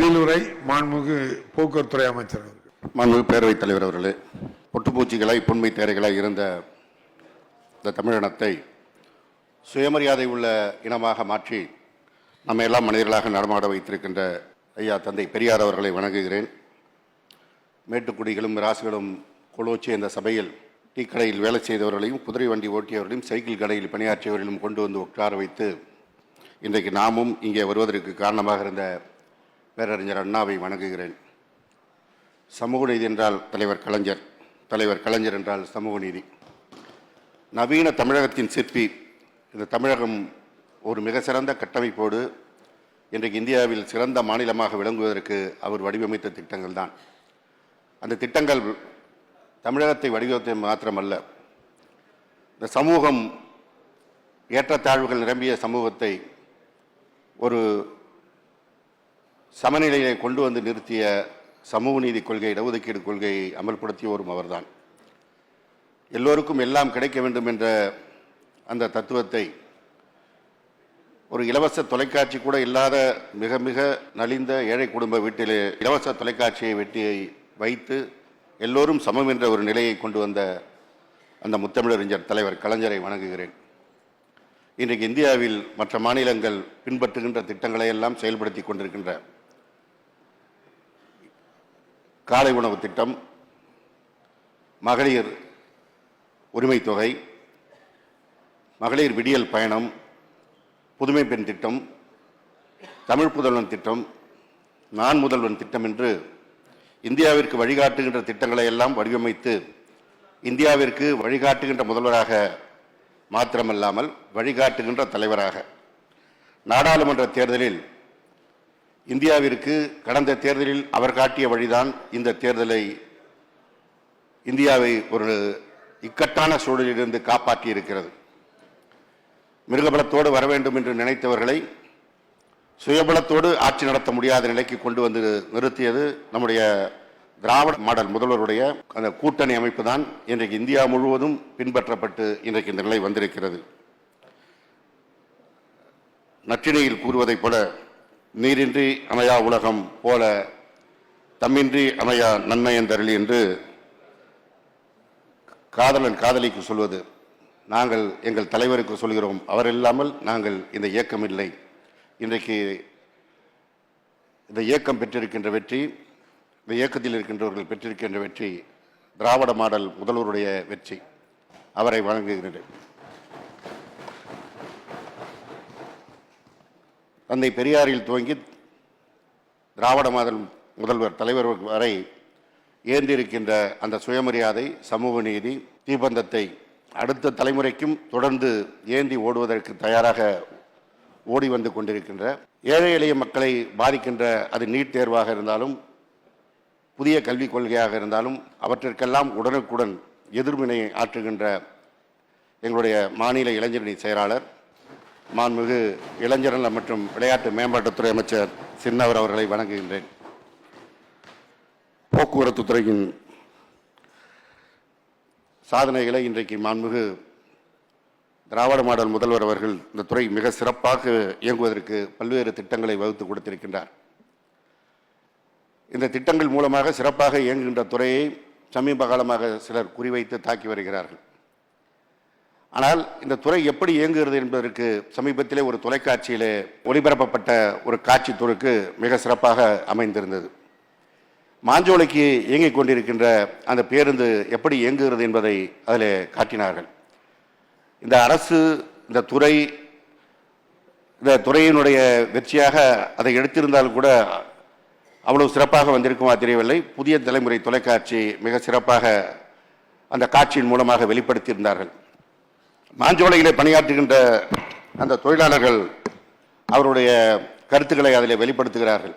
பதிலுரை மாண்புமிகு போக்குவரத்துறை அமைச்சர் மாண்புமிகு பேரவைத் தலைவர் அவர்களே பொட்டுப்பூச்சிகளாய் புண்மை தேரைகளாய் இருந்த இந்த தமிழினத்தை சுயமரியாதை உள்ள இனமாக மாற்றி நம்ம எல்லாம் மனிதர்களாக நடமாட வைத்திருக்கின்ற ஐயா தந்தை பெரியார் அவர்களை வணங்குகிறேன். மேட்டுக்குடிகளும் ராசுகளும் கொலோச்சி இந்த சபையில் டீ கடையில் வேலை செய்தவர்களையும் குதிரை வண்டி ஓட்டியவர்களையும் சைக்கிள் கடையில் பணியாற்றியவர்களையும் கொண்டு வந்து உட்கார வைத்து இன்றைக்கு நாமும் இங்கே வருவதற்கு காரணமாக இருந்த பேரறிஞர் அண்ணாவை வணங்குகிறேன். சமூக நீதி என்றால் தலைவர் கலைஞர் தலைவர் கலைஞர் என்றால் சமூக நீதி. நவீன தமிழகத்தின் சிற்பி இந்த தமிழகம் ஒரு மிக சிறந்த கட்டமைப்போடு இன்றைக்கு இந்தியாவில் சிறந்த மாநிலமாக விளங்குவதற்கு அவர் வடிவமைத்த திட்டங்கள் தான். அந்த திட்டங்கள் தமிழகத்தை வடிவமைத்த மாத்திரமல்ல இந்த சமூகம் ஏற்றத்தாழ்வுகள் நிரம்பிய சமூகத்தை ஒரு சமநிலையை கொண்டு வந்து நிறுத்திய சமூக நீதி கொள்கை இடஒதுக்கீடு கொள்கையை அமல்படுத்தியோரும் அவர்தான் எல்லோருக்கும் எல்லாம் கிடைக்க வேண்டும் என்ற அந்த தத்துவத்தை ஒரு இலவச தொலைக்காட்சி கூட இல்லாத மிக மிக நலிந்த ஏழை குடும்ப வீட்டிலே இலவச தொலைக்காட்சியை வெட்டியை வைத்து எல்லோரும் சமம் என்ற ஒரு நிலையை கொண்டு வந்த அந்த முத்தமிழறிஞர் தலைவர் கலைஞரை வணங்குகிறேன். இன்றைக்கு இந்தியாவில் மற்ற மாநிலங்கள் பின்பற்றுகின்ற திட்டங்களை எல்லாம் செயல்படுத்தி கொண்டிருக்கின்ற காலை உணவு திட்டம் மகளிர் உரிமைத் தொகை மகளிர் விடியல் பயணம் புதுமை பெண் திட்டம் தமிழ் புதல்வன் திட்டம் நான் முதல்வன் திட்டம் என்று இந்தியாவிற்கு வழிகாட்டுகின்ற திட்டங்களை எல்லாம் வடிவமைத்து இந்தியாவிற்கு வழிகாட்டுகின்ற முதல்வராக மாத்திரமல்லாமல் வழிகாட்டுகின்ற தலைவராக. நாடாளுமன்ற தேர்தலில் இந்தியாவிற்கு கடந்த தேர்தலில் அவர் காட்டிய வழிதான் இந்த தேர்தலை இந்தியாவை ஒரு இக்கட்டான சூழலிலிருந்து காப்பாற்றி இருக்கிறது மிருகபலத்தோடு வர வேண்டும் என்று நினைத்தவர்களை சுயபலத்தோடு ஆட்சி நடத்த முடியாத நிலைக்கு கொண்டு வந்து நிறுத்தியது நம்முடைய திராவிட மாடல் முதல்வருடைய அந்த கூட்டணி அமைப்பு தான் இன்றைக்கு இந்தியா முழுவதும் பின்பற்றப்பட்டு இன்றைக்கு இந்த நிலை வந்திருக்கிறது. நற்றினையில் கூறுவதைப் போல நீரின்றி அமையா உலகம் போல தம்மின்றி அமையா நன்மையந்தருளி என்று காதலன் காதலிக்கு சொல்வது. நாங்கள் எங்கள் தலைவருக்கு சொல்கிறோம். அவர் இல்லாமல் நாங்கள் இந்த இயக்கம் இல்லை. இன்றைக்கு இந்த இயக்கம் பெற்றிருக்கின்ற வெற்றி இந்த இயக்கத்தில் இருக்கின்றவர்கள் பெற்றிருக்கின்ற வெற்றி திராவிட மாடல் முதல்வருடைய வெற்றி. அவரை வழங்குகிறேன் தந்தை பெரியாரில் துவங்கி திராவிட மாதல் முதல்வர் தலைவர் வரை ஏந்திருக்கின்ற அந்த சுயமரியாதை சமூக நீதி தீபந்தத்தை அடுத்த தலைமுறைக்கும் தொடர்ந்து ஏந்தி ஓடுவதற்கு தயாராக ஓடி வந்து கொண்டிருக்கின்ற ஏழை எளிய மக்களை பாதிக்கின்ற அது நீட் தேர்வாக இருந்தாலும் புதிய கல்விக் கொள்கையாக இருந்தாலும் அவற்றிற்கெல்லாம் உடனுக்குடன் எதிர்வினை ஆற்றுகின்ற எங்களுடைய மாநில இளைஞரணி செயலாளர் மாண்புமிகு இளைஞர்கள் மற்றும் விளையாட்டு மேம்பாட்டுத்துறை அமைச்சர் சின்னவர் அவர்களை வணங்குகின்றேன். போக்குவரத்து துறையின் சாதனைகளை இன்றைக்கு மாண்புமிகு திராவிட மாடல் முதல்வர் அவர்கள் இந்த துறை மிக சிறப்பாக இயங்குவதற்கு பல்வேறு திட்டங்களை வகுத்து கொடுத்திருக்கின்றார். இந்த திட்டங்கள் மூலமாக சிறப்பாக இயங்குகின்ற துறையை சமீப காலமாக சிலர் குறிவைத்து தாக்கி வருகிறார்கள். ஆனால் இந்த துறை எப்படி இயங்குகிறது என்பதற்கு சமீபத்திலே ஒரு தொலைக்காட்சியிலே ஒளிபரப்பப்பட்ட ஒரு காட்சி துறைக்கு மிக சிறப்பாக அமைந்திருந்தது. மாஞ்சோலைக்கு இயங்கிக் கொண்டிருக்கின்ற அந்த பேருந்து எப்படி இயங்குகிறது என்பதை அதில் காட்டினார்கள். இந்த அரசு இந்த துறை இந்த துறையினுடைய வெற்றியாக அதை எடுத்திருந்தால் கூட அவ்வளவு சிறப்பாக வந்திருக்குமா தெரியவில்லை. புதிய தலைமுறை தொலைக்காட்சி மிக சிறப்பாக அந்த காட்சியின் மூலமாக வெளிப்படுத்தியிருந்தார்கள். மாஞ்சோலையிலே பணியாற்றுகின்ற அந்த தொழிலாளர்கள் அவருடைய கருத்துக்களை அதில் வெளிப்படுத்துகிறார்கள்.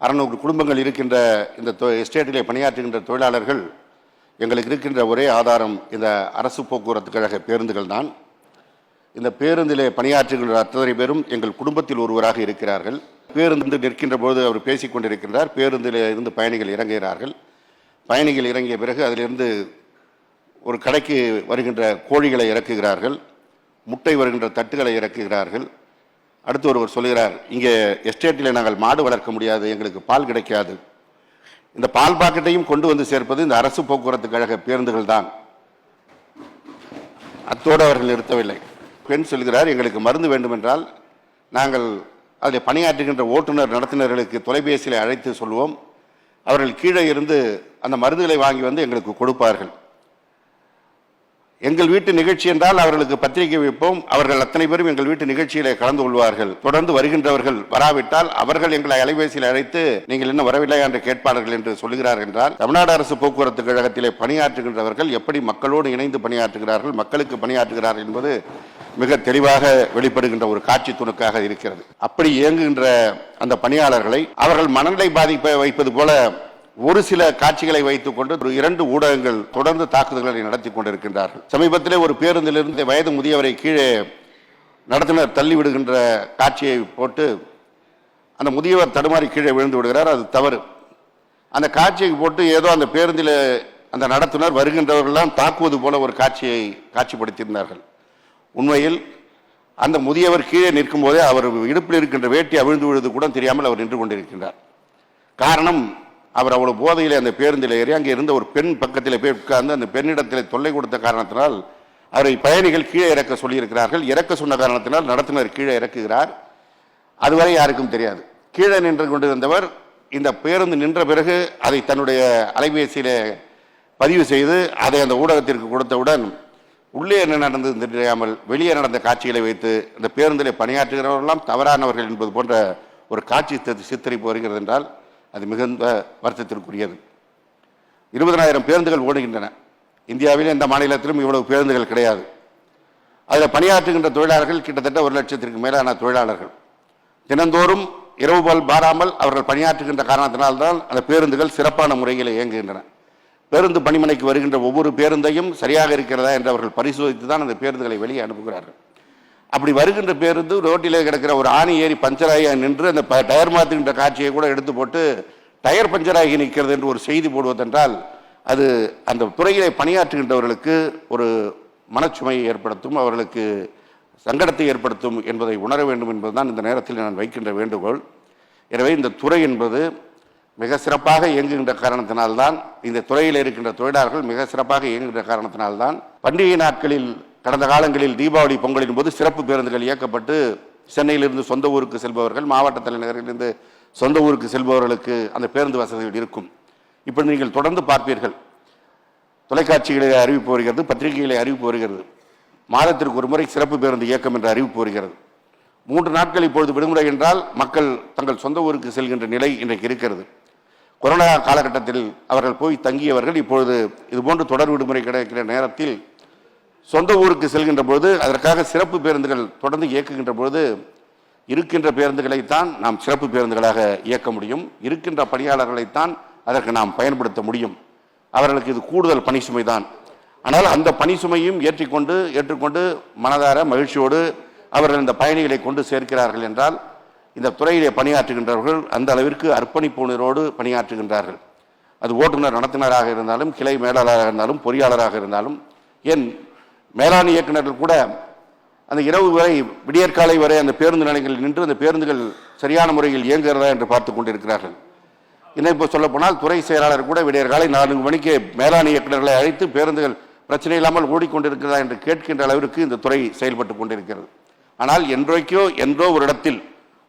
அறநூறு குடும்பங்கள் இருக்கின்ற இந்த தொ- எஸ்டேட்டிலே பணியாற்றுகின்ற தொழிலாளர்கள் எங்களுக்கு இருக்கின்ற ஒரே ஆதாரம் இந்த அரசு போக்குவரத்து கழக பேருந்துகள் தான். இந்த பேருந்திலே பணியாற்றுகின்ற அத்தனை பேரும் எங்கள் குடும்பத்தில் ஒருவராக இருக்கிறார்கள். பேருந்து நிற்கின்ற பொழுது அவர் பேசிக்கொண்டிருக்கின்றார் பேருந்தில் இருந்து பயணிகள் இறங்குகிறார்கள். பயணிகள் இறங்கிய பிறகு அதிலிருந்து ஒரு கடைக்கு வருகின்ற கோழிகளை இறக்குகிறார்கள் முட்டை வருகின்ற தட்டுகளை இறக்குகிறார்கள். அடுத்து ஒருவர் சொல்கிறார் இங்கே எஸ்டேட்டில் நாங்கள் மாடு வளர்க்க முடியாது எங்களுக்கு பால் கிடைக்காது. இந்த பால் பாக்கெட்டையும் கொண்டு வந்து சேர்ப்பது இந்த அரசு போக்குவரத்து கழக பேருந்துகள் தான். அத்தோடு அவர்கள் நிறுத்தவில்லை. பெண் சொல்கிறார் எங்களுக்கு மருந்து வேண்டுமென்றால் நாங்கள் அதில் பணியாற்றுகின்ற ஓட்டுநர் நடத்துனர்களுக்கு தொலைபேசியில் அழைத்து சொல்வோம். அவர்கள் கீழே இருந்து அந்த மருந்துகளை வாங்கி வந்து எங்களுக்கு கொடுப்பார்கள். எங்கள் வீட்டு நிகழ்ச்சி என்றால் அவர்களுக்கு பத்திரிகை வைப்போம். அவர்கள் அத்தனை பேரும் எங்கள் வீட்டு நிகழ்ச்சியிலே கலந்து கொள்வார்கள். தொடர்ந்து வருகின்றவர்கள் வராவிட்டால் அவர்கள் எங்களை அலைபேசியில் அழைத்து நீங்கள் இன்னும் வரவில்லை என்று கேட்பார்கள் என்று சொல்லுகிறார் என்றால் தமிழ்நாடு அரசு போக்குவரத்து கழகத்திலே பணியாற்றுகின்றவர்கள் எப்படி மக்களோடு இணைந்து பணியாற்றுகிறார்கள் மக்களுக்கு பணியாற்றுகிறார்கள் என்பது மிக தெளிவாக வெளிப்படுகின்ற ஒரு காட்சி துணுக்காக இருக்கிறது. அப்படி இயங்குகின்ற அந்த பணியாளர்களை அவர்கள் மனநிலை பாதிப்பை வைப்பது போல ஒரு சில காட்சிகளை வைத்துக் கொண்டு ஒரு இரண்டு ஊடகங்கள் தொடர்ந்து தாக்குதல்களை நடத்தி கொண்டிருக்கின்றார்கள். சமீபத்திலே ஒரு பேருந்திலிருந்து வயது முதியவரை கீழே நடத்தினர் தள்ளி விடுகின்ற காட்சியை போட்டு அந்த முதியவர் தடுமாறி கீழே விழுந்து விடுகிறார். அது தவறு. அந்த காட்சியை போட்டு ஏதோ அந்த பேருந்தில் அந்த நடத்துனர் வருகின்றவர்கள்லாம் தாக்குவது போல ஒரு காட்சியை காட்சிப்படுத்தியிருந்தார்கள். உண்மையில் அந்த முதியவர் கீழே நிற்கும் போதே அவர் இடுப்பில் இருக்கின்ற வேட்டி அவிழ்ந்து விழுது கூட தெரியாமல் அவர் நின்று கொண்டிருக்கின்றார். காரணம் அவர் அவ்வளோ போதையில் அந்த பேருந்தில் ஏறி அங்கே இருந்த ஒரு பெண் பக்கத்தில் போய் உட்கார்ந்து அந்த பெண்ணிடத்தில் தொல்லை கொடுத்த காரணத்தினால் அவரை பயணிகள் கீழே இறக்க சொல்லியிருக்கிறார்கள். இறக்க சொன்ன காரணத்தினால் நடத்துனர் கீழே இறக்குகிறார். அதுவரை யாருக்கும் தெரியாது. கீழே நின்று கொண்டிருந்தவர் இந்த பேருந்து நின்ற பிறகு அதை தன்னுடைய அலைபேசியிலே பதிவு செய்து அதை அந்த ஊடகத்திற்கு கொடுத்தவுடன் உள்ளே என்ன நடந்தது தெரியாமல் வெளியே நடந்த காட்சிகளை வைத்து அந்த பேருந்தில் பணியாற்றுகிறவர்களெல்லாம் தவறானவர்கள் என்பது போன்ற ஒரு காட்சி சித்தரிப்பு வருகிறது என்றால் அது மிகுந்த வருத்தத்திற்குரியது. இருபதனாயிரம் பேருந்துகள் ஓடுகின்றன. இந்தியாவில் எந்த மாநிலத்திலும் இவ்வளவு பேருந்துகள் கிடையாது. அதில் பணியாற்றுகின்ற தொழிலாளர்கள் கிட்டத்தட்ட ஒரு லட்சத்திற்கு மேலான தொழிலாளர்கள். தினந்தோறும் இரவு பகல் பாராமல் அவர்கள் பணியாற்றுகின்ற காரணத்தினால்தான் அந்த பேருந்துகள் சிறப்பான முறையில் இயங்குகின்றன. பேருந்து பணிமனைக்கு வருகின்ற ஒவ்வொரு பேருந்தையும் சரியாக இருக்கிறதா என்று அவர்கள் பரிசோதித்து தான் அந்த பேருந்துகளை வெளியே அனுப்புகிறார்கள். அப்படி வருகின்ற பேருந்து ரோட்டில் கிடக்கிற ஒரு ஆணி ஏறி பஞ்சராகி நின்று அந்த ப- டயர் மாற்றுகின்ற காட்சியை கூட எடுத்து போட்டு டயர் பஞ்சராகி நிற்கிறது என்று ஒரு செய்தி போடுவதென்றால் அது அந்த துறையிலே பணியாற்றுகின்றவர்களுக்கு ஒரு மனச்சுமையை ஏற்படுத்தும் அவர்களுக்கு சங்கடத்தை ஏற்படுத்தும் என்பதை உணர வேண்டும் என்பதுதான் இந்த நேரத்தில் நான் வைக்கின்ற வேண்டுகோள். எனவே இந்த துறை என்பது மிக சிறப்பாக இயங்குகின்ற காரணத்தினால்தான் இந்த துறையில் இருக்கின்ற தொழிலாளர்கள் மிக சிறப்பாக இயங்குகின்ற காரணத்தினால்தான் பண்டிகை நாட்களில் கடந்த காலங்களில் தீபாவளி பொங்கலின் போது சிறப்பு பேருந்துகள் இயக்கப்பட்டு சென்னையிலிருந்து சொந்த ஊருக்கு செல்பவர்கள் மாவட்ட தலைநகரிலிருந்து சொந்த ஊருக்கு செல்பவர்களுக்கு அந்த பேருந்து வசதிகள் இருக்கும். இப்படி நீங்கள் தொடர்ந்து பார்ப்பீர்கள். தொலைக்காட்சிகளை அறிவிப்பு வருகிறது பத்திரிகைகளை அறிவிப்பு வருகிறது. மாதத்திற்கு ஒரு முறை சிறப்பு பேருந்து இயக்கம் என்று அறிவிப்பு வருகிறது. மூன்று நாட்கள் இப்பொழுது விடுமுறை என்றால் மக்கள் தங்கள் சொந்த ஊருக்கு செல்கின்ற நிலை இன்றைக்கு இருக்கிறது. கொரோனா காலகட்டத்தில் அவர்கள் போய் தங்கியவர்கள் இப்பொழுது இதுபோன்று தொடர் விடுமுறை கிடைக்கிற நேரத்தில் சொந்த ஊருக்கு செல்கின்ற பொழுது அதற்காக சிறப்பு பேருந்துகள் தொடர்ந்து இயக்குகின்ற பொழுது இருக்கின்ற பேருந்துகளைத்தான் நாம் சிறப்பு பேருந்துகளாக இயக்க முடியும். இருக்கின்ற பணியாளர்களைத்தான் அதற்கு நாம் பயன்படுத்த முடியும். அவர்களுக்கு இது கூடுதல் பணி சுமை தான் ஆனால் அந்த பணி சுமையும் ஏற்றிக்கொண்டு ஏற்றுக்கொண்டு மனதார மகிழ்ச்சியோடு அவர்கள் இந்த பயணிகளை கொண்டு சேர்க்கிறார்கள் என்றால் இந்த துறையிலே பணியாற்றுகின்றவர்கள் அந்த அளவிற்கு அர்ப்பணிப்புணரோடு பணியாற்றுகின்றார்கள். அது ஓட்டுநர் நடத்துனராக இருந்தாலும் கிளை மேலாளராக இருந்தாலும் பொறியாளராக இருந்தாலும் ஏன் மேலாண் இயக்குநர்கள் கூட அந்த இரவு வரை விடியற்காலை வரை அந்த பேருந்து நிலையங்களில் நின்று அந்த பேருந்துகள் சரியான முறையில் இயங்குகிறதா என்று பார்த்து கொண்டிருக்கிறார்கள். இன்னும் இப்போ சொல்ல போனால் துறை செயலாளர் கூட விடியற்காலை நான்கு மணிக்கு மேலாண் இயக்குநர்களை அழைத்து பேருந்துகள் பிரச்சனை இல்லாமல் ஓடிக்கொண்டிருக்கிறதா என்று கேட்கின்ற அளவிற்கு இந்த துறை செயல்பட்டு கொண்டிருக்கிறது. ஆனால் என்றைக்கோ என்றோ ஒரு இடத்தில்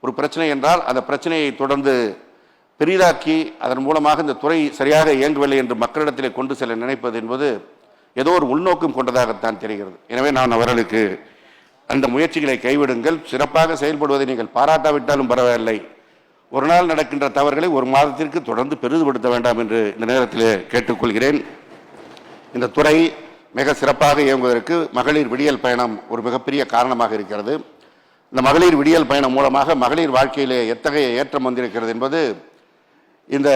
ஒரு பிரச்சனை என்றால் அந்த பிரச்சனையை தொடர்ந்து பெரிதாக்கி அதன் மூலமாக இந்த துறை சரியாக இயங்கவில்லை என்று மக்களிடத்திலே கொண்டு செல்ல நினைப்பது என்பது ஏதோ ஒரு உள்நோக்கம் கொண்டதாகத்தான் தெரிகிறது. எனவே நான் அவர்களுக்கு அந்த முயற்சிகளை கைவிடுங்கள். சிறப்பாக செயல்படுவதை நீங்கள் பாராட்டாவிட்டாலும் பரவாயில்லை. ஒரு நாள் நடக்கின்ற தவறுகளை ஒரு மாதத்திற்கு தொடர்ந்து பெரிதுபடுத்த வேண்டாம் என்று இந்த நேரத்தில் கேட்டுக்கொள்கிறேன். இந்த துறை மிக சிறப்பாக இயங்குவதற்கு மகளிர் விடியல் பயணம் ஒரு மிகப்பெரிய காரணமாக இருக்கிறது. இந்த மகளிர் விடியல் பயணம் மூலமாக மகளிர் வாழ்க்கையிலே எத்தகைய ஏற்றம் வந்திருக்கிறது என்பது இந்த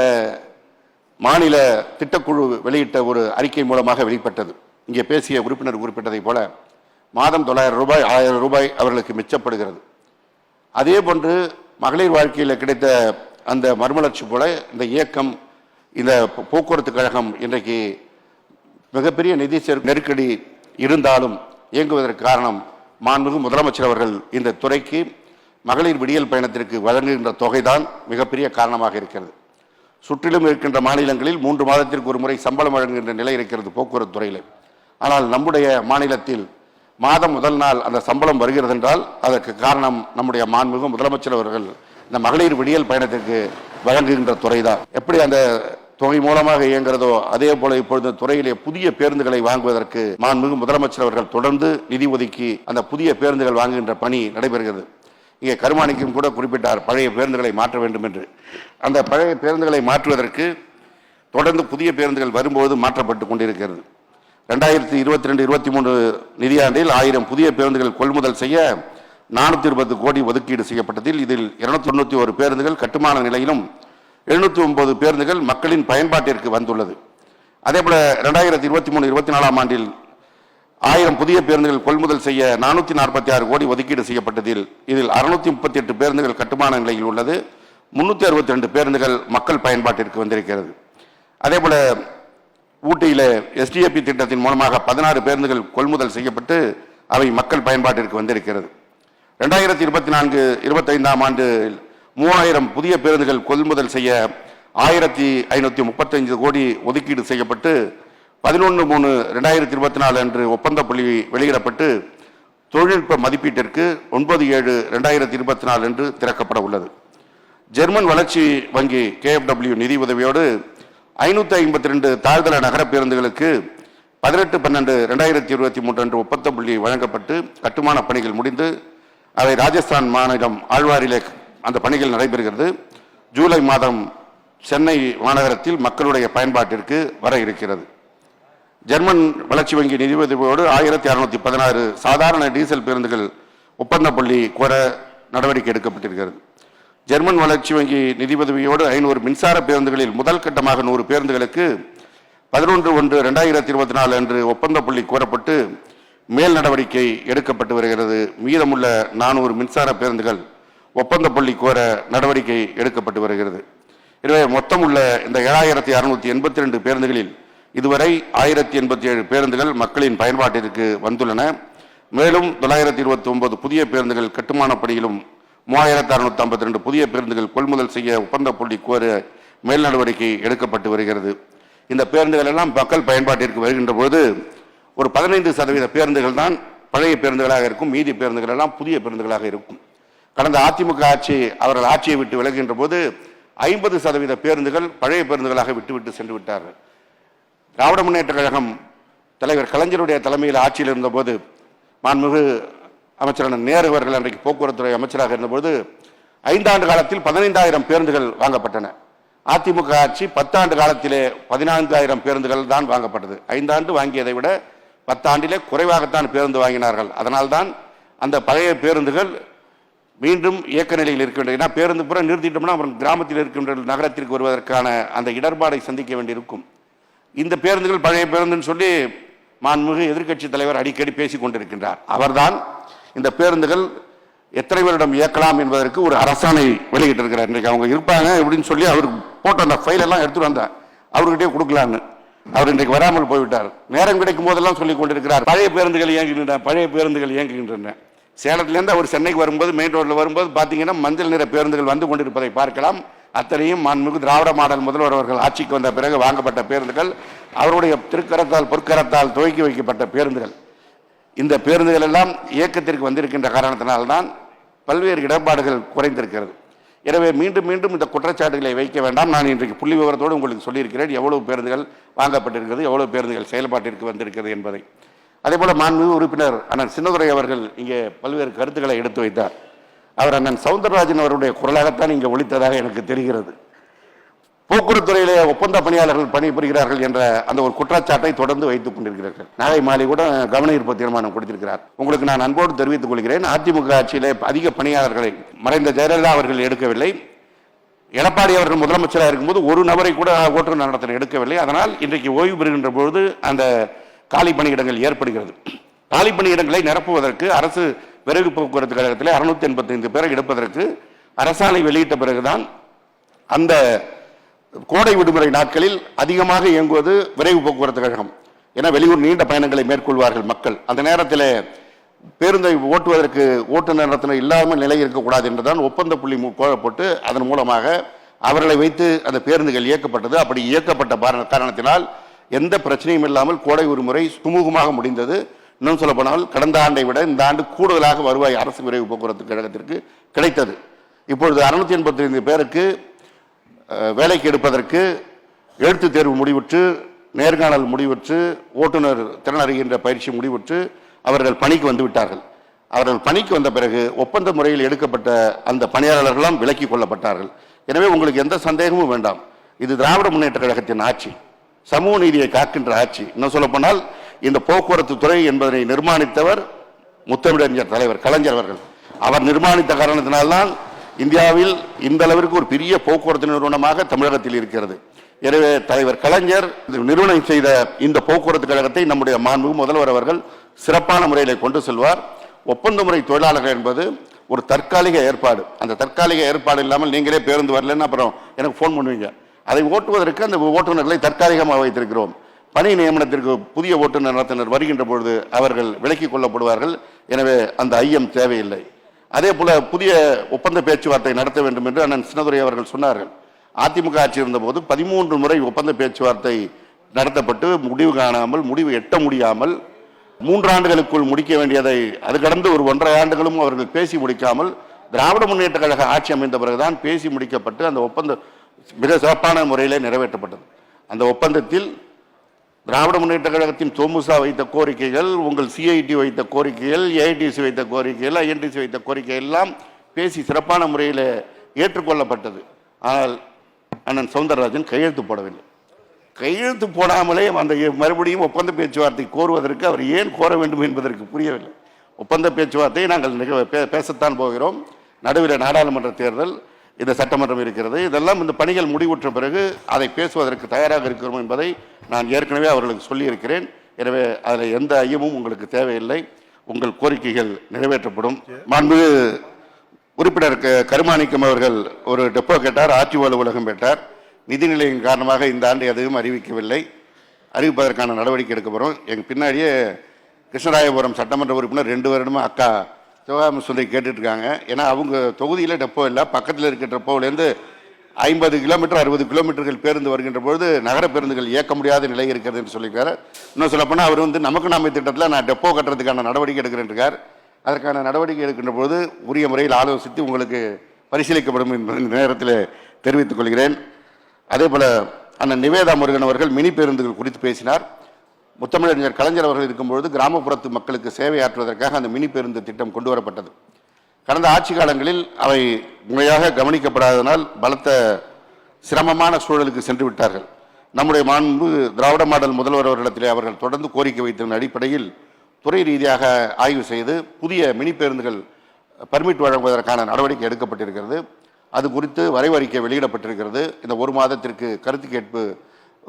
மாநில திட்டக்குழு வெளியிட்ட ஒரு அறிக்கை மூலமாக வெளிப்பட்டது. இங்கே பேசிய உறுப்பினர் குறிப்பிட்டதைப் போல மாதம் தொள்ளாயிரம் ரூபாய் ஆயிரம் ரூபாய் அவர்களுக்கு மிச்சப்படுகிறது. அதே போன்று மகளிர் வாழ்க்கையில் கிடைத்த அந்த மறுமலர்ச்சி போல இந்த இயக்கம் இந்த போக்குவரத்து கழகம் இன்றைக்கு மிகப்பெரிய நிதி செரு- நெருக்கடி இருந்தாலும் இயங்குவதற்கு காரணம் மாண்புமிகு முதலமைச்சர் அவர்கள் இந்த துறைக்கு மகளிர் விடியல் பயணத்திற்கு வழங்குகின்ற தொகைதான் மிகப்பெரிய காரணமாக இருக்கிறது. சுற்றிலும் இருக்கின்ற மாநிலங்களில் மூன்று மாதத்திற்கு ஒரு முறை சம்பளம் வழங்குகின்ற நிலை இருக்கிறது போக்குவரத்து துறையில். ஆனால் நம்முடைய மாநிலத்தில் மாதம் முதல் நாள் அந்த சம்பளம் வருகிறது என்றால் அதற்கு காரணம் நம்முடைய மாண்புமிகு முதலமைச்சர் அவர்கள் இந்த மகளிர் விடியல் பயணத்திற்கு வழங்குகின்ற துறை தான் எப்படி அந்த தொகை மூலமாக இயங்குகிறதோ அதே போல இப்பொழுது துறையிலே புதிய பேருந்துகளை வாங்குவதற்கு மாண்புமிகு முதலமைச்சர் அவர்கள் தொடர்ந்து நிதி ஒதுக்கி அந்த புதிய பேருந்துகள் வாங்குகின்ற பணி நடைபெறுகிறது. இங்கே கருமாணிக்கும் கூட குறிப்பிட்டார் பழைய பேருந்துகளை மாற்ற வேண்டும் என்று. அந்த பழைய பேருந்துகளை மாற்றுவதற்கு தொடர்ந்து புதிய பேருந்துகள் வரும்போது மாற்றப்பட்டு கொண்டிருக்கிறது. ரெண்டாயிரத்தி இருபத்தி ரெண்டு இருபத்தி மூணு நிதியாண்டில் ஆயிரம் புதிய பேருந்துகள் கொள்முதல் செய்ய நானூற்றி இருபது கோடி ஒதுக்கீடு செய்யப்பட்டதில் இதில் இருநூத்தி தொண்ணூற்றி ஒரு பேருந்துகள் கட்டுமான நிலையிலும் எழுநூற்றி ஒன்பது பேருந்துகள் மக்களின் பயன்பாட்டிற்கு வந்துள்ளது. அதேபோல ரெண்டாயிரத்தி இருபத்தி மூணு இருபத்தி நாலாம் ஆண்டில் ஆயிரம் புதிய பேருந்துகள் கொள்முதல் செய்ய நானூற்றி நாற்பத்தி ஆறு கோடி ஒதுக்கீடு செய்யப்பட்டதில் இதில் அறுநூத்தி முப்பத்தி எட்டு பேருந்துகள் கட்டுமான நிலையில் உள்ளது. முன்னூற்றி அறுபத்தி ரெண்டு பேருந்துகள் மக்கள் பயன்பாட்டிற்கு வந்திருக்கிறது. அதேபோல ஊட்டியில் எஸ்டிஏபி திட்டத்தின் மூலமாக பதினாறு பேருந்துகள் கொள்முதல் செய்யப்பட்டு அவை மக்கள் பயன்பாட்டிற்கு வந்திருக்கிறது. ரெண்டாயிரத்தி இருபத்தி நான்கு இருபத்தைந்தாம் ஆண்டு மூவாயிரம் புதிய பேருந்துகள் கொள்முதல் செய்ய ஆயிரத்தி ஐநூற்றி முப்பத்தஞ்சு கோடி ஒதுக்கீடு செய்யப்பட்டு பதினொன்று மூணு ரெண்டாயிரத்தி இருபத்தி நாலு அன்று ஒப்பந்த புள்ளி வெளியிடப்பட்டு தொழில்நுட்ப மதிப்பீட்டிற்கு ஒன்பது ஏழு ரெண்டாயிரத்தி இருபத்தி நாலு அன்று திறக்கப்பட உள்ளது. ஜெர்மன் வளர்ச்சி வங்கி கேஎஃப்டபிள்யூ நிதி உதவியோடு ஐநூற்றி ஐம்பத்தி ரெண்டு தாழ்தள நகர பேருந்துகளுக்கு பதினெட்டு பன்னெண்டு ரெண்டாயிரத்தி இருபத்தி மூன்று அன்று ஒப்பந்த புள்ளி வழங்கப்பட்டு கட்டுமான பணிகள் முடிந்து அவை ராஜஸ்தான் மாநிலம் ஆழ்வாரிலே அந்த பணிகள் நடைபெறுகிறது. ஜூலை மாதம் சென்னை மாநகரத்தில் மக்களுடைய பயன்பாட்டிற்கு வர இருக்கிறது. ஜெர்மன் வளர்ச்சி வங்கி நிதி உதவியோடு ஆயிரத்தி அறுநூத்தி பதினாறு சாதாரண டீசல் பேருந்துகள் ஒப்பந்த புள்ளி கோர நடவடிக்கை எடுக்கப்பட்டிருக்கிறது. ஜெர்மன் வளர்ச்சி வங்கி நிதி உதவியோடு ஐநூறு மின்சார பேருந்துகளில் முதல் கட்டமாக நூறு பேருந்துகளுக்கு பதினொன்று ஒன்று ரெண்டாயிரத்தி இருபத்தி நாலு அன்று ஒப்பந்த புள்ளி கோரப்பட்டு மேல் நடவடிக்கை எடுக்கப்பட்டு வருகிறது. மீதமுள்ள நானூறு மின்சார பேருந்துகள் ஒப்பந்த புள்ளி கோர நடவடிக்கை எடுக்கப்பட்டு வருகிறது. எனவே மொத்தமுள்ள இந்த ஏழாயிரத்தி அறுநூத்தி எண்பத்தி ரெண்டு பேருந்துகளில் இதுவரை ஆயிரத்தி எண்பத்தி ஏழு பேருந்துகள் மக்களின் பயன்பாட்டிற்கு வந்துள்ளன. மேலும் தொள்ளாயிரத்தி இருபத்தி ஒன்பது புதிய பேருந்துகள் கட்டுமானப் பணியிலும் மூவாயிரத்து அறுநூத்தி ஐம்பத்தி ரெண்டு புதிய பேருந்துகள் கொள்முதல் செய்ய ஒப்பந்த புள்ளி கோர மேல் நடவடிக்கை எடுக்கப்பட்டு வருகிறது. இந்த பேருந்துகள் எல்லாம் மக்கள் பயன்பாட்டிற்கு வருகின்ற பொழுது ஒரு பதினைந்து சதவீத பேருந்துகள் தான் பழைய பேருந்துகளாக இருக்கும் மீதி பேருந்துகள் எல்லாம் புதிய பேருந்துகளாக இருக்கும். கடந்த அதிமுக ஆட்சி அவர்கள் ஆட்சியை விட்டு விலகுகின்ற போது ஐம்பது சதவீத பேருந்துகள் பழைய பேருந்துகளாக விட்டுவிட்டு சென்று விட்டார்கள். திராவிட முன்னேற்ற கழகம் தலைவர் கலைஞருடைய தலைமையில் ஆட்சியில் இருந்தபோது மாண்புமிகு அமைச்சரான நேரு அவர்கள் அன்றைக்கு போக்குவரத்துறை அமைச்சராக இருந்தபோது ஐந்தாண்டு காலத்தில் பதினைந்தாயிரம் பேருந்துகள் வாங்கப்பட்டன. அதிமுக ஆட்சி பத்தாண்டு காலத்திலே பதினான்காயிரம் பேருந்துகள் தான் வாங்கப்பட்டது. ஐந்தாண்டு வாங்கியதை விட பத்தாண்டிலே குறைவாகத்தான் பேருந்து வாங்கினார்கள். அதனால்தான் அந்த பழைய பேருந்துகள் மீண்டும் இயக்க நிலையில் இருக்க வேண்டும் ஏன்னா பேருந்து புற நிறுத்திட்டோம்னா அப்புறம் கிராமத்தில் இருக்கின்ற நகரத்திற்கு வருவதற்கான அந்த இடர்பாடை சந்திக்க வேண்டியிருக்கும். இந்த பேருந்துகள் பழைய பேருந்துன்னு சொல்லி மாண்புமிகு எதிர்க்கட்சி தலைவர் அடிக்கடி பேசிக் கொண்டிருக்கின்றார். அவர்தான் இந்த பேருந்துகள் எத்தனை பேரிடம் இயக்கலாம் என்பதற்கு ஒரு அரசாணை வெளியிட்டிருக்கிறார். இன்றைக்கு அவங்க இருப்பாங்க இப்படின்னு சொல்லி அவர் போட்ட அந்த ஃபைலெல்லாம் எடுத்துகிட்டு வந்தேன் அவர்கிட்டயே கொடுக்கலான்னு. அவர் இன்றைக்கு வராமல் போய்விட்டார். நேரம் கிடைக்கும் போதெல்லாம் சொல்லி கொண்டிருக்கிறார். பழைய பேருந்துகள் இயங்குகின்றன பழைய பேருந்துகள் இயங்குகின்றன. சேலத்திலேருந்து அவர் சென்னைக்கு வரும்போது மெயின் ரோட்டில் வரும்போது பார்த்தீங்கன்னா மஞ்சள் நிற பேருந்துகள் வந்து கொண்டிருப்பதை பார்க்கலாம். அத்தனையும் மாண்புமிகு திராவிட மாடல் முதல்வர் அவர்கள் ஆட்சிக்கு வந்த பிறகு வாங்கப்பட்ட பேருந்துகள் அவருடைய திருக்கரத்தால் பொற்கரத்தால் துவக்கி வைக்கப்பட்ட பேருந்துகள். இந்த பேருந்துகள் எல்லாம் இயக்கத்திற்கு வந்திருக்கின்ற காரணத்தினால்தான் பல்வேறு இடர்பாடுகள் குறைந்திருக்கிறது. எனவே மீண்டும் மீண்டும் இந்த குற்றச்சாட்டுகளை வைக்க வேண்டாம். நான் இன்றைக்கு புள்ளி விவரத்தோடு உங்களுக்கு சொல்லியிருக்கிறேன். எவ்வளவு பேருந்துகள் வாங்கப்பட்டிருக்கிறது எவ்வளவு பேருந்துகள் செயல்பாட்டிற்கு வந்திருக்கிறது என்பதை. அதேபோல் மாண்புமிகு உறுப்பினர் அண்ணன் சின்னதுரை அவர்கள் இங்கே பல்வேறு கருத்துக்களை எடுத்து வைத்தார். அவர் அண்ணன் சவுந்தரராஜன் அவருடைய குரலாகத்தான் இங்கே ஒழித்ததாக எனக்கு தெரிகிறது. போக்குவரத்துறையிலே ஒப்பந்த பணியாளர்கள் பணிபுரிகிறார்கள் என்ற அந்த ஒரு குற்றச்சாட்டை தொடர்ந்து வைத்துக் கொண்டிருக்கிறார்கள். நாளை மாலை கூட கவன ஈர்ப்பு தீர்மானம் கொடுத்திருக்கிறார். உங்களுக்கு நான் அன்போடு தெரிவித்துக் கொள்கிறேன் அதிமுக ஆட்சியிலே அதிக பணியாளர்களை மறைந்த ஜெயலலிதா அவர்கள் எடுக்கவில்லை. எடப்பாடி அவர்கள் முதலமைச்சராக இருக்கும்போது ஒரு நபரை கூட ஓட்டுநர் நடத்தின எடுக்கவில்லை. அதனால் இன்றைக்கு ஓய்வு பெறுகின்ற பொழுது அந்த காலி பணியிடங்கள் ஏற்படுகிறது. காலி பணியிடங்களை நிரப்புவதற்கு அரசு விறகு போக்குவரத்து கழகத்தில் அறுநூத்தி எண்பத்தைந்து பேரை எடுப்பதற்கு அரசாணை வெளியிட்ட பிறகுதான் அந்த கோடை விடுமுறை நாட்களில் அதிகமாக இயங்குவது விரைவு போக்குவரத்து கழகம். ஏன்னா வெளியூர் நீண்ட பயணங்களை மேற்கொள்வார்கள் மக்கள். அந்த நேரத்தில் பேருந்தை ஓட்டுவதற்கு ஓட்டுநர் நடத்தின இல்லாமல் நிலை இருக்கக்கூடாது என்றுதான் ஒப்பந்த புள்ளி கோழப்பட்டு அதன் மூலமாக அவர்களை வைத்து அந்த பேருந்துகள் இயக்கப்பட்டது. அப்படி இயக்கப்பட்ட காரணத்தினால் எந்த பிரச்சனையும் இல்லாமல் கோடை விடுமுறை சுமூகமாக முடிந்தது. இன்னும் சொல்ல போனால் கடந்த ஆண்டை விட இந்த ஆண்டு கூடுதலாக வருவாய் அரசு விரைவு போக்குவரத்து கழகத்திற்கு கிடைத்தது. இப்பொழுது அறுநூத்தி எண்பத்தி ஐந்து பேருக்கு வேலைக்கு எடுப்பதற்கு எழுத்து தேர்வு முடிவுற்று நேர்காணல் முடிவுற்று ஓட்டுநர் திறன் அறிகின்ற பயிற்சி முடிவுற்று அவர்கள் பணிக்கு வந்து விட்டார்கள். அவர்கள் பணிக்கு வந்த பிறகு ஒப்பந்த முறையில் எடுக்கப்பட்ட அந்த பணியாளர்களெல்லாம் விலக்கி கொள்ளப்பட்டார்கள். எனவே உங்களுக்கு எந்த சந்தேகமும் வேண்டாம். இது திராவிட முன்னேற்ற கழகத்தின் ஆட்சி. சமூக நீதியை காக்கின்ற ஆட்சி. இன்னும் சொல்ல போனால் இந்த போக்குவரத்து துறை என்பதனை நிர்மாணித்தவர் முத்தமிழறிஞர் தலைவர் கலைஞர் அவர்கள். அவர் நிர்மாணித்த காரணத்தினால்தான் இந்தியாவில் இந்த அளவிற்கு ஒரு பெரிய போக்குவரத்து நிறுவனமாக தமிழகத்தில் இருக்கிறது. எனவே தலைவர் கலைஞர் நிறுவனம் செய்த இந்த போக்குவரத்து கழகத்தை நம்முடைய மாண்பு முதல்வர் அவர்கள் சிறப்பான முறையில் கொண்டு செல்வார். ஒப்பந்த முறை தொழிலாளர்கள் என்பது ஒரு தற்காலிக ஏற்பாடு. அந்த தற்காலிக ஏற்பாடு இல்லாமல் நீங்களே பேருந்து வரலன்னு அப்புறம் எனக்கு ஃபோன் பண்ணுவீங்க. அதை ஓட்டுவதற்கு அந்த ஓட்டுநர்களை தற்காலிகமாக வைத்திருக்கிறோம். பணி நியமனத்திற்கு புதிய ஓட்டுநர் நடத்தினர் வருகின்ற பொழுது அவர்கள் விலக்கிக் கொள்ளப்படுவார்கள். எனவே அந்த ஐயம் தேவையில்லை. அதே போல புதிய ஒப்பந்த பேச்சுவார்த்தை நடத்த வேண்டும் என்று அண்ணன் சின்னதுரை அவர்கள் சொன்னார்கள். அதிமுக ஆட்சி இருந்தபோது பதிமூன்று முறை ஒப்பந்த பேச்சுவார்த்தை நடத்தப்பட்டு முடிவு காணாமல் முடிவு எட்ட முடியாமல் மூன்றாண்டுகளுக்குள் முடிக்க வேண்டியதை அது கடந்து ஒரு ஒன்றரை ஆண்டுகளும் அவர்கள் பேசி முடிக்காமல் திராவிட முன்னேற்ற கழக ஆட்சி அமைந்த பிறகுதான் பேசி முடிக்கப்பட்டு அந்த ஒப்பந்தம் மிக சிறப்பான முறையிலே நிறைவேற்றப்பட்டது. அந்த ஒப்பந்தத்தில் திராவிட முன்னேற்ற கழகத்தின் தோமுசா வைத்த கோரிக்கைகள் உங்கள் சிஐடி வைத்த கோரிக்கைகள் ஏஐடிசி வைத்த கோரிக்கைகள் ஐஎன்டிசி வைத்த கோரிக்கை எல்லாம் பேசி சிறப்பான முறையில் ஏற்றுக்கொள்ளப்பட்டது. ஆனால் அண்ணன் சவுந்தரராஜன் கையெழுத்து போடவில்லை. கையெழுத்து போடாமலே அந்த மறுபடியும் ஒப்பந்த பேச்சுவார்த்தை கோருவதற்கு அவர் ஏன் கோர வேண்டும் என்பதற்கு புரியவில்லை. ஒப்பந்த பேச்சுவார்த்தையை நாங்கள் நிக- பே- பேசத்தான் போகிறோம். நடுவில் நாடாளுமன்ற தேர்தல் இந்த சட்டமன்றம் இருக்கிறது. இதெல்லாம் இந்த பணிகள் முடிவுற்ற பிறகு அதை பேசுவதற்கு தயாராக இருக்கிறோம் என்பதை நான் ஏற்கனவே அவர்களுக்கு சொல்லியிருக்கிறேன். எனவே அதில் எந்த ஐயமும் உங்களுக்கு தேவையில்லை. உங்கள் கோரிக்கைகள் நிறைவேற்றப்படும். மாண்பு உறுப்பினர் கருமாணிக்கம் அவர்கள் ஒரு டெப்போ கேட்டார் ஆட்சி அலுவலகம் கேட்டார். நிதிநிலையின் காரணமாக இந்த ஆண்டு எதுவும் அறிவிக்கவில்லை. அறிவிப்பதற்கான நடவடிக்கை எடுக்க போகிறோம் எங்கள் பின்னாடியே கிருஷ்ணராயபுரம் சட்டமன்ற உறுப்பினர் ரெண்டு வருடமா அக்கா சிவகாமி சுந்தரி கேட்டுட்ருக்காங்க. ஏன்னா அவங்க தொகுதியில் டெப்போ இல்லை. பக்கத்தில் இருக்க டெப்போவிலேருந்து ஐம்பது கிலோமீட்டர் அறுபது கிலோமீட்டர்கள் பேருந்து வருகின்ற பொழுது நகர பேருந்துகள் இயக்க முடியாத நிலை இருக்கிறதுன்னு சொல்லியிருக்காரு. இன்னும் சொல்லப்போனால் அவர் வந்து நமக்கு நாம திட்டத்தில் நான் டெப்போ கட்டுறதுக்கான நடவடிக்கை எடுக்கிறேன்ருக்கார் அதற்கான நடவடிக்கை எடுக்கின்ற பொழுது உரிய முறையில் ஆலோசித்து உங்களுக்கு பரிசீலிக்கப்படும் என்பது நேரத்தில் தெரிவித்துக் கொள்கிறேன். அதே போல் அண்ணன் நிவேதா முருகன் அவர்கள் மினி பேருந்துகள் குறித்து பேசினார். முத்தமிழறிஞர் கலைஞர் அவர்கள் இருக்கும்பொழுது கிராமப்புறத்து மக்களுக்கு சேவையாற்றுவதற்காக அந்த மினி பேருந்து திட்டம் கொண்டு வரப்பட்டது கடந்த ஆட்சி காலங்களில் அவை முறையாக கவனிக்கப்படாததனால் பலத்த சிரமமான சூழலுக்கு சென்று விட்டார்கள். நம்முடைய மாண்பு திராவிட மாடல் முதல்வர் அவர்களிடத்திலே அவர்கள் தொடர்ந்து கோரிக்கை வைத்ததன் அடிப்படையில் துறை ரீதியாக ஆய்வு செய்து புதிய மினி பேருந்துகள் பர்மிட் வழங்குவதற்கான நடவடிக்கை எடுக்கப்பட்டிருக்கிறது. அது குறித்து வரைவறிக்கை வெளியிடப்பட்டிருக்கிறது. இந்த ஒரு மாதத்திற்கு கருத்து கேட்பு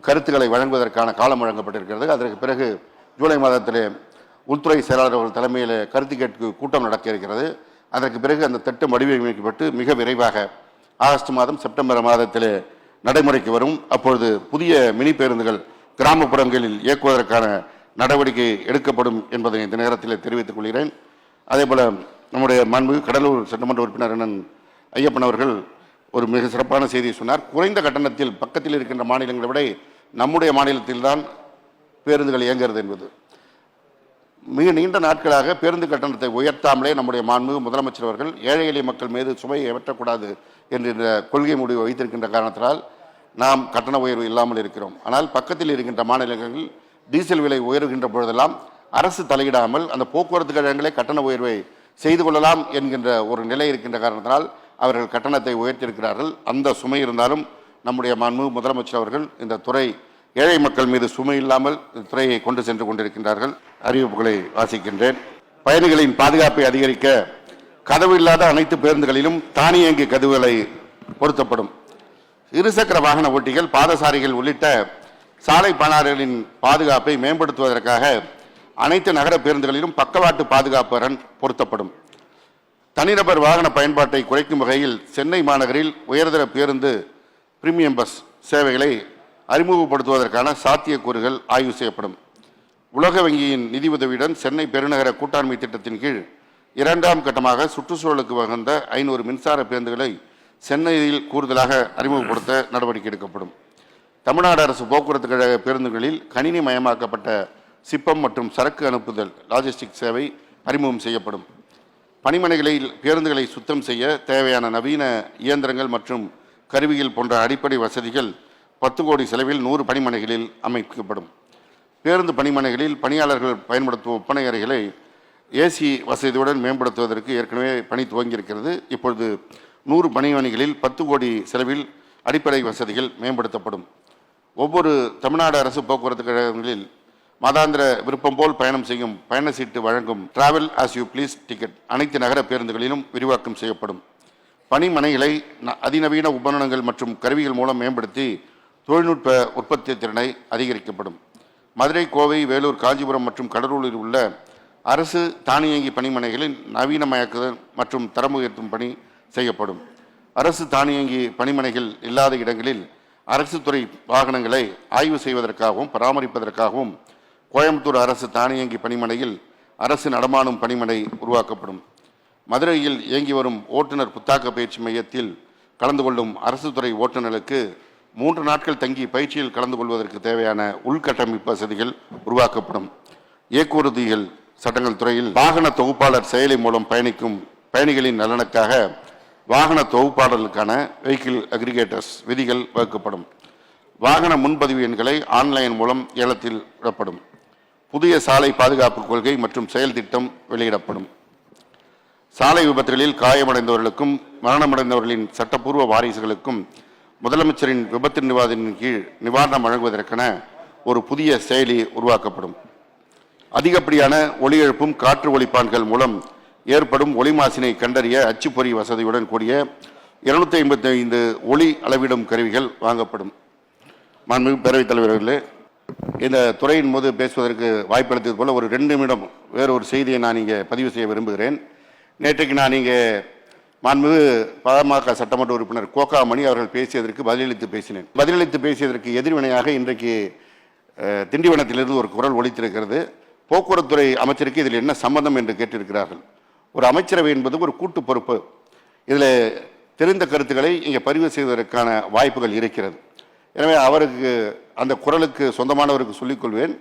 கருத்துக்களை வழங்குவதற்கான காலம் வழங்கப்பட்டிருக்கிறது. அதற்கு பிறகு ஜூலை மாதத்திலே உள்துறை செயலாளர் அவர்கள் தலைமையில் கருத்து கேட்கு கூட்டம் நடக்க இருக்கிறது. அதற்கு பிறகு அந்த திட்டம் வடிவமைக்கப்பட்டு மிக விரைவாக ஆகஸ்ட் மாதம் செப்டம்பர் மாதத்தில் நடைமுறைக்கு வரும். அப்பொழுது புதிய மினி பேருந்துகள் கிராமப்புறங்களில் இயக்குவதற்கான நடவடிக்கை எடுக்கப்படும் என்பதை இந்த நேரத்தில் தெரிவித்துக் கொள்கிறேன். அதேபோல் நம்முடைய மாண்பு கடலூர் சட்டமன்ற உறுப்பினர் அண்ணன் ஐயப்பன் அவர்கள் ஒரு மிக சிறப்பான செய்தியை சொன்னார். குறைந்த கட்டணத்தில் பக்கத்தில் இருக்கின்ற மாநிலங்களை விட நம்முடைய மாநிலத்தில்தான் பேருந்துகள் இயங்குகிறது என்பது. மிக நீண்ட நாட்களாக பேருந்து கட்டணத்தை உயர்த்தாமலே நம்முடைய மாண்புமிகு முதலமைச்சர் அவர்கள் ஏழை எளிய மக்கள் மீது சுமையை ஏற்றக்கூடாது என்ற கொள்கை முடிவு வைத்திருக்கின்ற காரணத்தினால் நாம் கட்டண உயர்வு இல்லாமல் இருக்கிறோம். ஆனால் பக்கத்தில் இருக்கின்ற மாநிலங்களில் டீசல் விலை உயர்கின்ற பொழுதெல்லாம் அரசு தலையிடாமல் அந்த போக்குவரத்து கழகங்களே கட்டண உயர்வை செய்து கொள்ளலாம் என்கின்ற ஒரு நிலை இருக்கின்ற காரணத்தினால் அவர்கள் கட்டணத்தை உயர்த்தியிருக்கிறார்கள். அந்த சுமை இருந்தாலும் நம்முடைய மன்மு முதலமைச்சர் அவர்கள் இந்த துறை ஏழை மக்கள் மீது சுமை இல்லாமல் இந்த துறையை கொண்டு சென்று கொண்டிருக்கின்றார்கள். அறிவிப்புகளை வாசிக்கின்றேன். பயணிகளின் பாதுகாப்பை அதிகரிக்க கதவு இல்லாத அனைத்து பேருந்துகளிலும் தானியங்கி கதவுகளை பொருத்தப்படும். இருசக்கர வாகன ஓட்டிகள் பாதசாரிகள் உள்ளிட்ட சாலை பயனாளர்களின் பாதுகாப்பை மேம்படுத்துவதற்காக அனைத்து நகர பேருந்துகளிலும் பக்கவாட்டு பாதுகாப்பு அரண் பொருத்தப்படும். தனிநபர் வாகன பயன்பாட்டை குறைக்கும் வகையில் சென்னை மாநகரில் உயர்தர பேருந்து பிரீமியம் பஸ் சேவைகளை அறிமுகப்படுத்துவதற்கான சாத்தியக்கூறுகள் ஆய்வு செய்யப்படும். உலக வங்கியின் நிதி உதவியுடன் சென்னை பெருநகர கூட்டாண்மை திட்டத்தின் கீழ் இரண்டாம் கட்டமாக சுற்றுச்சூழலுக்கு வகுந்த ஐநூறு மின்சார பேருந்துகளை சென்னையில் கூடுதலாக அறிமுகப்படுத்த நடவடிக்கை எடுக்கப்படும். தமிழ்நாடு அரசு போக்குவரத்து கழக பேருந்துகளில் கணினி மயமாக்கப்பட்ட சிப்பம் மற்றும் சரக்கு அனுப்புதல் லாஜிஸ்டிக் சேவை அறிமுகம் செய்யப்படும். பணிமனைகளில் பேருந்துகளை சுத்தம் செய்ய தேவையான நவீன இயந்திரங்கள் மற்றும் கருவிகள் போன்ற அடிப்படை வசதிகள் பத்து கோடி செலவில் நூறு பணிமனைகளில் அமைக்கப்படும். பேருந்து பணிமனைகளில் பணியாளர்கள் பயன்படுத்தும் ஒப்பனை அறைகளை ஏசி வசதியுடன் மேம்படுத்துவதற்கு ஏற்கனவே பணி துவங்கியிருக்கிறது. இப்பொழுது நூறு பணிமனைகளில் பத்து கோடி செலவில் அடிப்படை வசதிகள் மேம்படுத்தப்படும். ஒவ்வொரு தமிழ்நாடு அரசு போக்குவரத்து கழகங்களில் மாதாந்திர விருப்பம் போல் பயணம் செய்யும் பயண சீட்டு வழங்கும் travel as you please ticket அனைத்து நகர பேருந்துகளிலும் விரிவாக்கம் செய்யப்படும். பணிமனைகளை ந- அதிநவீன உபகரணங்கள் மற்றும் கருவிகள் மூலம் மேம்படுத்தி தொழில்நுட்ப உற்பத்தி திறனை அதிகரிக்கப்படும். மதுரை கோவை வேலூர் காஞ்சிபுரம் மற்றும் கடலூரில் உள்ள அரசு தானியங்கி பணிமனைகளில் நவீனமயக்குதல் மற்றும் தரம் உயர்த்தும் பணி செய்யப்படும். அரசு தானியங்கி பணிமனைகள் இல்லாத இடங்களில் அரசு துறை வாகனங்களை ஆய்வு செய்வதற்காகவும் பராமரிப்பதற்காகவும் கோயம்புத்தூர் அரசு தானியங்கி பணிமனையில் அரசு நடமாடும் பணிமனை உருவாக்கப்படும். மதுரையில் இயங்கி வரும் ஓட்டுநர் புத்தாக்க பயிற்சி மையத்தில் கலந்து கொள்ளும் அரசு துறை ஓட்டுநர்களுக்கு மூன்று நாட்கள் தங்கி பயிற்சியில் கலந்து கொள்வதற்கு தேவையான உள்கட்டமைப்பு வசதிகள் உருவாக்கப்படும். இயக்குறுதிகள் சட்டங்கள் துறையில் வாகன தொகுப்பாளர் செயலி மூலம் பயணிக்கும் பயணிகளின் நலனுக்காக வாகன தொகுப்பாளர்களுக்கான வெஹிக்கிள் அக்ரிகேட்டர்ஸ் விதிகள் வகுக்கப்படும். வாகன முன்பதிவு எண்களை ஆன்லைன் மூலம் ஏலத்தில் விடப்படும். புதிய சாலை பாதுகாப்பு கொள்கை மற்றும் செயல் திட்டம் வெளியிடப்படும். சாலை விபத்துகளில் காயமடைந்தவர்களுக்கும் மரணமடைந்தவர்களின் சட்டப்பூர்வ வாரிசுகளுக்கும் முதலமைச்சரின் விபத்து நிவாரணத்தின் கீழ் நிவாரணம் வழங்குவதற்கென ஒரு புதிய செயலி உருவாக்கப்படும். அதிகப்படியான ஒலி எழுப்பும் காற்று ஒளிப்பான்கள் மூலம் ஏற்படும் ஒளி மாசினை கண்டறிய அச்சுப்பொறி வசதியுடன் கூடிய இருநூத்தி ஐம்பத்தி ஐந்து ஒளி அளவிடும் கருவிகள் வாங்கப்படும். மாண்புமிகு பேரவைத் தலைவர்களே இந்த துறையின் போது பேசுவதற்கு வாய்ப்பளித்தது போல ஒரு ரெண்டு நிமிடம் வேறொரு செய்தியை நான் இங்கே பதிவு செய்ய விரும்புகிறேன். நேற்றுக்கு நான் இங்கே மாண்புமிகு பாமக சட்டமன்ற உறுப்பினர் கோகாமணி அவர்கள் பேசியதற்கு பதிலளித்து பேசினேன். பதிலளித்து பேசியதற்கு எதிர்வினையாக இன்றைக்கு திண்டிவனத்திலிருந்து ஒரு குரல் ஒழித்திருக்கிறது போக்குவரத்துறை அமைச்சருக்கு இதில் என்ன சம்பந்தம் என்று கேட்டிருக்கிறார்கள். ஒரு அமைச்சரவை என்பது ஒரு கூட்டு பொறுப்பு. இதில் தெரிந்த கருத்துக்களை இங்கே பதிவு செய்வதற்கான வாய்ப்புகள் இருக்கிறது. எனவே அவருக்கு அந்த குரலுக்கு சொந்தமானவருக்கு சொல்லிக்கொள்வேன்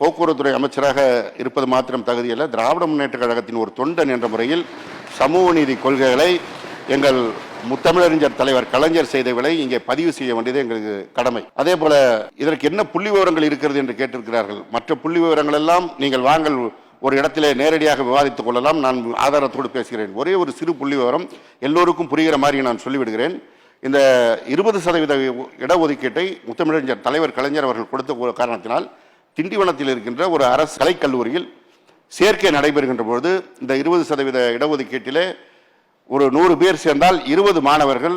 போக்குவரத்துறை அமைச்சராக இருப்பது மாத்திரம் தகுதியல்ல திராவிட முன்னேற்ற கழகத்தின் ஒரு தொண்டன் என்ற முறையில் சமூக நீதி கொள்கைகளை எங்கள் முத்தமிழறிஞர் தலைவர் கலைஞர் செய்தவர்களை இங்கே பதிவு செய்ய வேண்டியது எங்களுக்கு கடமை. அதே போல இதற்கு என்ன புள்ளி விவரங்கள் இருக்கிறது என்று கேட்டிருக்கிறார்கள். மற்ற புள்ளி விவரங்கள் எல்லாம் நீங்கள் வாங்கள் ஒரு இடத்திலே நேரடியாக விவாதித்துக் கொள்ளலாம். நான் ஆதாரத்தோடு பேசுகிறேன். ஒரே ஒரு சிறு புள்ளி விவரம் எல்லோருக்கும் புரிகிற மாதிரி நான் சொல்லிவிடுகிறேன். இந்த இருபது சதவீத இடஒதுக்கீட்டை முத்தமிழறிஞர் தலைவர் கலைஞர் அவர்கள் கொடுத்த காரணத்தினால் திண்டிவனத்தில் இருக்கின்ற ஒரு அரசு கலைக்கல்லூரியில் சேர்க்கை நடைபெறுகின்ற பொழுது இந்த இருபது சதவீத இடஒதுக்கீட்டிலே ஒரு நூறு பேர் சேர்ந்தால் இருபது மாணவர்கள்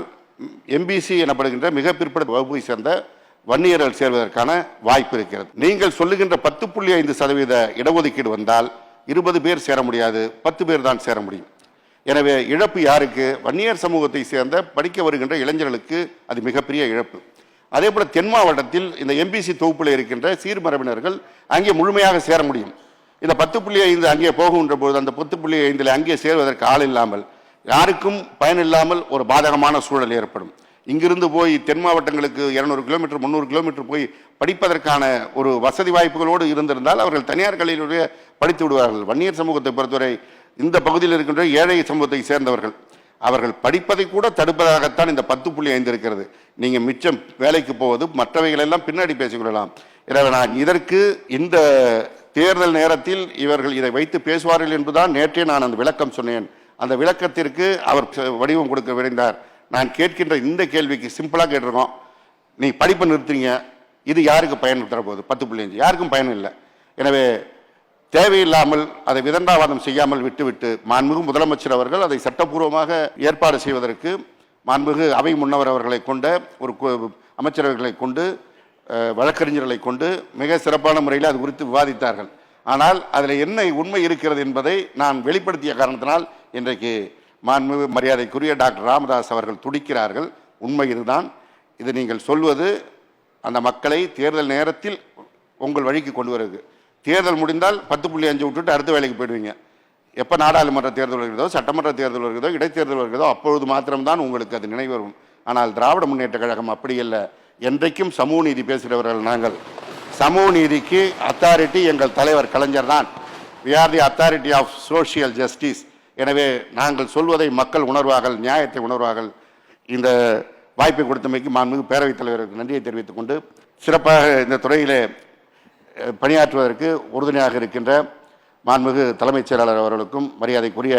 எம்பிசி எனப்படுகின்ற மிக பிற்பட வகுப்பை சேர்ந்த வன்னியர்கள் சேர்வதற்கான வாய்ப்பு இருக்கிறது. நீங்கள் சொல்லுகின்ற பத்து புள்ளி ஐந்து சதவீத இடஒதுக்கீடு வந்தால் இருபது பேர் சேர முடியாது பத்து பேர் தான் சேர முடியும். எனவே இழப்பு யாருக்கு? வன்னியர் சமூகத்தை சேர்ந்த படிக்க வருகின்ற இளைஞர்களுக்கு அது மிகப்பெரிய இழப்பு. அதே போல் தென் மாவட்டத்தில் இந்த எம்பிசி தொகுப்பில் இருக்கின்ற சீர்மரபினர்கள் அங்கே முழுமையாக சேர முடியும். இந்த பத்து புள்ளி ஐந்து அங்கே போகுன்ற போது அந்த பத்து புள்ளி ஐந்தில் அங்கே சேர்வதற்கு ஆள் இல்லாமல் யாருக்கும் பயன் இல்லாமல் ஒரு பாதகமான சூழல் ஏற்படும். இங்கிருந்து போய் தென் மாவட்டங்களுக்கு இரநூறு கிலோமீட்டர் முந்நூறு கிலோமீட்டர் போய் படிப்பதற்கான ஒரு வசதி வாய்ப்புகளோடு இருந்திருந்தால் அவர்கள் தனியார் கல்வியிலேயே படித்து விடுவார்கள். வன்னியர் சமூகத்தை பொறுத்தவரை இந்த பகுதியில் இருக்கின்ற ஏழை சமூகத்தை சேர்ந்தவர்கள் அவர்கள் படிப்பதை கூட தடுப்பதாகத்தான் இந்த பத்து புள்ளி ஐந்து இருக்கிறது. நீங்கள் மிச்சம் வேலைக்கு போவது மற்றவைகள் எல்லாம் பின்னாடி பேசிக்கொள்ளலாம். எனவே நான் இதற்கு இந்த தேர்தல் நேரத்தில் இவர்கள் இதை வைத்து பேசுவார்கள் என்பதுதான் நேற்றே நான் அந்த விளக்கம் சொன்னேன். அந்த விளக்கத்திற்கு அவர் ச- வடிவம் கொடுக்க விரைந்தார். நான் கேட்கின்ற இந்த கேள்விக்கு சிம்பிளாக கேட்டிருக்கோம். நீ படிப்பை நிறுத்துறீங்க. இது யாருக்கு பயன் தரப்போகுது? பத்து புள்ளி அஞ்சு யாருக்கும் பயன் இல்லை. எனவே தேவையில்லாமல் அதை விதண்டாவாதம் செய்யாமல் விட்டுவிட்டு மாண்புமிகு முதலமைச்சர் அவர்கள் அதை சட்டப்பூர்வமாக ஏற்பாடு செய்வதற்கு மாண்புமிகு அவை முன்னவர் அவர்களை கொண்ட ஒரு கு- அமைச்சரவர்களை கொண்டு வழக்கறிஞர்களை கொண்டு மிக சிறப்பான முறையில் அது குறித்து விவாதித்தார்கள். ஆனால் அதில் என்ன உண்மை இருக்கிறது என்பதை நான் வெளிப்படுத்திய காரணத்தினால் இன்றைக்கு மாண்புமிகு மரியாதைக்குரிய டாக்டர் ராமதாஸ் அவர்கள் துடிக்கிறார்கள். உண்மை இதுதான். இது நீங்கள் சொல்வது அந்த மக்களை தேர்தல் நேரத்தில் உங்கள் வழிக்கு கொண்டு வருது. தேர்தல் முடிந்தால் பத்து புள்ளி அஞ்சு விட்டுட்டு அடுத்த வேலைக்கு போயிடுவீங்க. எப்போ நாடாளுமன்ற தேர்தல் வருகிறதோ சட்டமன்ற தேர்தல் வருகிறதோ இடைத்தேர்தல் வருகிறதோ அப்பொழுது மாத்திரம்தான் உங்களுக்கு அது நினைவு வரும். ஆனால் திராவிட முன்னேற்ற கழகம் அப்படி இல்லை என்றைக்கும் சமூக நீதி பேசுகிறவர்கள் நாங்கள். சமூக நீதிக்கு அத்தாரிட்டி எங்கள் தலைவர் கலைஞர் தான். We are the authority of social justice எனவே நாங்கள் சொல்வதை மக்கள் உணர்வார்கள் நியாயத்தை உணர்வார்கள். இந்த வாய்ப்பை கொடுத்தமைக்கு மாண்புமிகு பேரவைத் தலைவருக்கு நன்றியை தெரிவித்துக் கொண்டு சிறப்பாக இந்த துறையிலே பணியாற்றுவதற்கு உறுதுணையாக இருக்கின்ற மாண்புமிகு தலைமைச் செயலாளர் அவர்களுக்கும் மரியாதைக்குரிய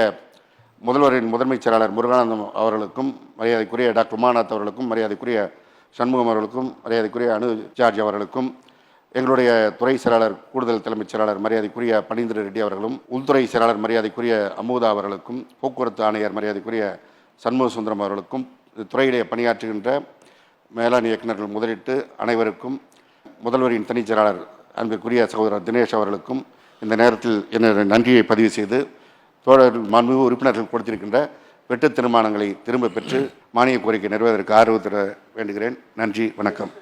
முதல்வரின் முதன்மைச் செயலாளர் முருகானந்தம் அவர்களுக்கும் மரியாதைக்குரிய டாக்டர் உமாநாத் அவர்களுக்கும் மரியாதைக்குரிய சண்முகம் அவர்களுக்கும் மரியாதைக்குரிய அனு ஜார்ஜ் அவர்களுக்கும் எங்களுடைய துறை செயலாளர் கூடுதல் தலைமைச் செயலாளர் மரியாதைக்குரிய பனீந்திர ரெட்டி அவர்களும் உள்துறை செயலாளர் மரியாதைக்குரிய அமுதா அவர்களுக்கும் போக்குவரத்து ஆணையர் மரியாதைக்குரிய சண்முக சுந்தரம் அவர்களுக்கும் துறையிலே பணியாற்றுகின்ற மேலாண் இயக்குநர்கள் முதலிட்டு அனைவருக்கும் முதல்வரின் தனிச் செயலாளர் அன்பிற்குரிய சகோதரர் தினேஷ் அவர்களுக்கும் இந்த நேரத்தில் என்னுடைய நன்றியை பதிவு செய்து தோழர் மாண்புமிகு உறுப்பினர்கள் கொடுத்திருக்கின்ற வெட்டு தீர்மானங்களை திரும்ப பெற்று மானிய கோரிக்கை நிறைவேறதற்கு ஆர்வத்திட வேண்டுகிறேன். நன்றி வணக்கம்.